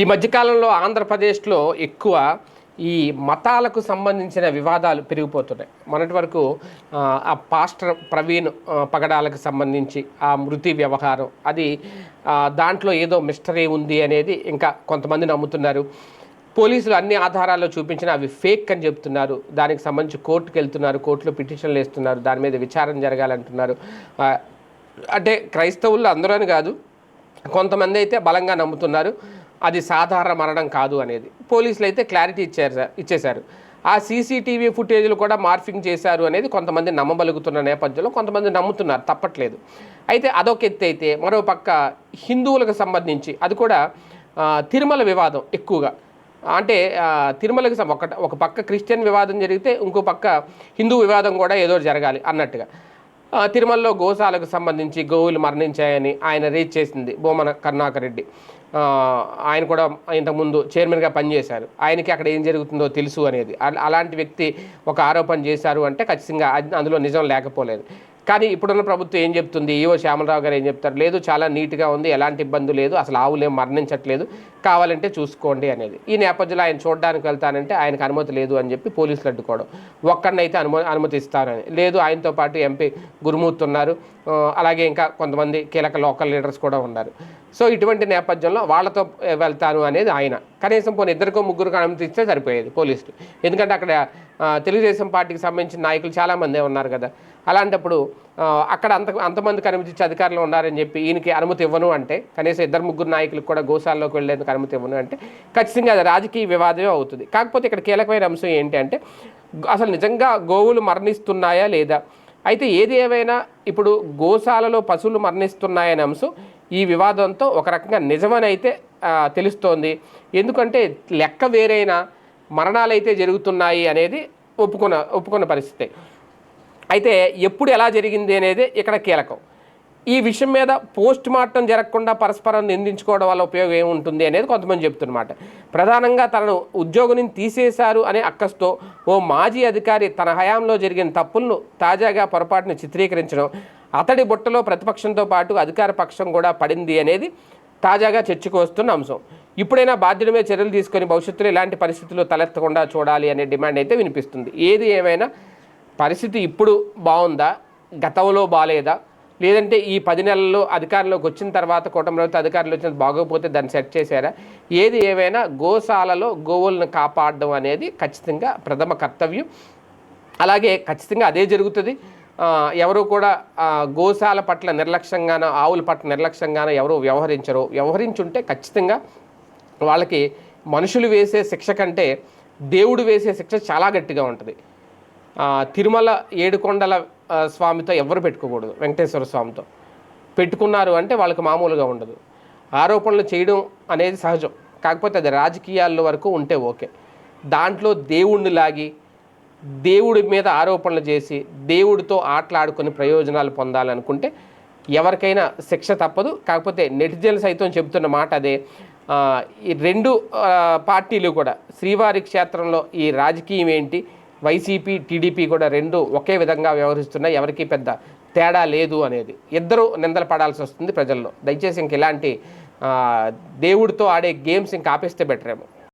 ఈ మధ్యకాలంలో ఆంధ్రప్రదేశ్లో ఎక్కువ ఈ మతాలకు సంబంధించిన వివాదాలు పెరిగిపోతున్నాయి. మొన్నటి వరకు ఆ, పాస్టర్ ప్రవీణ్ పగడాలకు సంబంధించి ఆ మృతి వ్యవహారం అది దాంట్లో ఏదో మిస్టరీ ఉంది అనేది ఇంకా కొంతమంది నమ్ముతున్నారు. పోలీసులు అన్ని ఆధారాల్లో చూపించిన అవి ఫేక్ అని చెప్తున్నారు. దానికి సంబంధించి కోర్టుకు వెళ్తున్నారు కోర్టులో పిటిషన్లు వేస్తున్నారు దాని మీద విచారణ జరగాలంటున్నారు. అంటే క్రైస్తవులు అందరూ కాదు కొంతమంది అయితే బలంగా నమ్ముతున్నారు. అది సాధారణ మరణం కాదు అనేది. పోలీసులు అయితే క్లారిటీ ఇచ్చారు సార్ ఇచ్చేశారు. ఆ సీసీటీవీ ఫుటేజ్లు కూడా మార్ఫింగ్ చేశారు అనేది కొంతమంది నమ్మబలుగుతున్న నేపథ్యంలో కొంతమంది నమ్ముతున్నారు తప్పట్లేదు. అయితే అదొక ఎత్తు అయితే మరో పక్క హిందువులకు సంబంధించి అది కూడా తిరుమల వివాదం ఎక్కువగా. అంటే తిరుమలకి ఒక ఒక పక్క క్రిస్టియన్ వివాదం జరిగితే ఇంకో పక్క హిందూ వివాదం కూడా ఏదో జరగాలి అన్నట్టుగా. తిరుమలలో గోశాలకు సంబంధించి గోవులు మరణించాయని ఆయన రీచ్ చేసింది బోమన కరుణాకర్ రెడ్డి. ఆయన కూడా ఇంతకుముందు చైర్మన్గా పనిచేశారు. ఆయనకి అక్కడ ఏం జరుగుతుందో తెలుసు అనేది. అలాంటి వ్యక్తి ఒక ఆరోపణ చేశారు అంటే ఖచ్చితంగా అందులో నిజం లేకపోలేదు. కానీ ఇప్పుడున్న ప్రభుత్వం ఏం చెప్తుంది? ఈవో శ్యామలరావు గారు ఏం చెప్తారు? లేదు చాలా నీట్గా ఉంది ఎలాంటి ఇబ్బంది లేదు అసలు ఆవులేం మరణించట్లేదు కావాలంటే చూసుకోండి అనేది. ఈ నేపథ్యంలో ఆయన చూడడానికి వెళ్తానంటే ఆయనకు అనుమతి లేదు అని చెప్పి పోలీసులు అడ్డుకోవడం. ఒక్కడినైతే అనుమ అనుమతిస్తారని. లేదు ఆయనతో పాటు ఎంపీ గురుమూర్తి ఉన్నారు. అలాగే ఇంకా కొంతమంది కీలక లోకల్ లీడర్స్ కూడా ఉన్నారు. సో ఇటువంటి నేపథ్యంలో వాళ్ళతో వెళ్తాను అనేది ఆయన. కనీసం పోనీ ఇద్దరికో ముగ్గురికి అనుమతి ఇస్తే సరిపోయేది పోలీసులు. ఎందుకంటే అక్కడ తెలుగుదేశం పార్టీకి సంబంధించిన నాయకులు చాలామందే ఉన్నారు కదా. అలాంటప్పుడు అక్కడ అంత అంతమందికి కనిపించే అధికారులు ఉన్నారని చెప్పి ఈయనకి అనుమతి ఇవ్వను అంటే కనీసం ఇద్దరు ముగ్గురు నాయకులకు కూడా గోశాలలోకి వెళ్ళేందుకు అనుమతి ఇవ్వను అంటే ఖచ్చితంగా అది రాజకీయ వివాదమే అవుతుంది. కాకపోతే ఇక్కడ కీలకమైన అంశం ఏంటి అంటే అసలు నిజంగా గోవులు మరణిస్తున్నాయా లేదా? అయితే ఏది ఏమైనా ఇప్పుడు గోశాలలో పశువులు మరణిస్తున్నాయనే అంశం ఈ వివాదంతో ఒక రకంగా నిజమనైతే తెలుస్తోంది. ఎందుకంటే లెక్క వేరైనా మరణాలు అయితే జరుగుతున్నాయి అనేది ఒప్పుకున్న ఒప్పుకున్న పరిస్థితి. అయితే ఎప్పుడు ఎలా జరిగింది అనేది ఇక్కడ కీలకం. ఈ విషయం మీద పోస్ట్ మార్టం జరగకుండా పరస్పరం నిందించుకోవడం వల్ల ఉపయోగం ఏముంటుంది అనేది కొంతమంది చెప్తున్నమాట. ప్రధానంగా తనను ఉద్యోగిని తీసేశారు అనే అక్కస్తో ఓ మాజీ అధికారి తన హయాంలో జరిగిన తప్పులను తాజాగా పొరపాటును చిత్రీకరించడం అతడి బుట్టలో ప్రతిపక్షంతో పాటు అధికార పక్షం కూడా పడింది అనేది తాజాగా చర్చకు వస్తున్న అంశం. ఇప్పుడైనా బాధ్యుడమే చర్యలు తీసుకొని భవిష్యత్తులో ఇలాంటి పరిస్థితులు తలెత్తకుండా చూడాలి అనే డిమాండ్ అయితే వినిపిస్తుంది. ఏది ఏమైనా పరిస్థితి ఇప్పుడు బాగుందా? గతంలో బాగాలేదా లేదంటే ఈ పది నెలల్లో అధికారంలోకి వచ్చిన తర్వాత కూటమి అధికారులు వచ్చిన బాగోకపోతే దాన్ని సెట్ చేశారా? ఏది ఏమైనా గోశాలలో గోవులను కాపాడడం అనేది ఖచ్చితంగా ప్రథమ కర్తవ్యం. అలాగే ఖచ్చితంగా అదే జరుగుతుంది. ఎవరు కూడా గోశాల పట్ల నిర్లక్ష్యంగానో ఆవుల పట్ల నిర్లక్ష్యంగానో ఎవరు వ్యవహరించరు. వ్యవహరించుంటే ఖచ్చితంగా వాళ్ళకి మనుషులు వేసే శిక్ష కంటే దేవుడు వేసే శిక్ష చాలా గట్టిగా ఉంటుంది. తిరుమల ఏడుకొండల స్వామితో ఎవరు పెట్టుకోకూడదు వెంకటేశ్వర స్వామితో. పెట్టుకున్నారు అంటే వాళ్ళకి మామూలుగా ఉండదు. ఆరోపణలు చేయడం అనేది సహజం. కాకపోతే అది రాజకీయాల వరకు ఉంటే ఓకే. దాంట్లో దేవుణ్ణి లాగి దేవుడి మీద ఆరోపణలు చేసి దేవుడితో ఆటలాడుకొని ప్రయోజనాలు పొందాలనుకుంటే ఎవరికైనా శిక్ష తప్పదు. కాకపోతే నెటిజన్లు సైతం చెబుతున్న మాట అదే. ఈ రెండు పార్టీలు కూడా శ్రీవారి క్షేత్రంలో ఈ రాజకీయం ఏంటి వైసీపీ టీడీపీ కూడా రెండు ఒకే విధంగా వ్యవహరిస్తున్నాయి. ఎవరికీ పెద్ద తేడా లేదు అనేది. ఇద్దరు నిందలు పడాల్సి వస్తుంది ప్రజల్లో. దయచేసి ఇంక ఇలాంటి దేవుడితో ఆడే గేమ్స్ ఇంకా ఆపేస్తే బెటరేమో.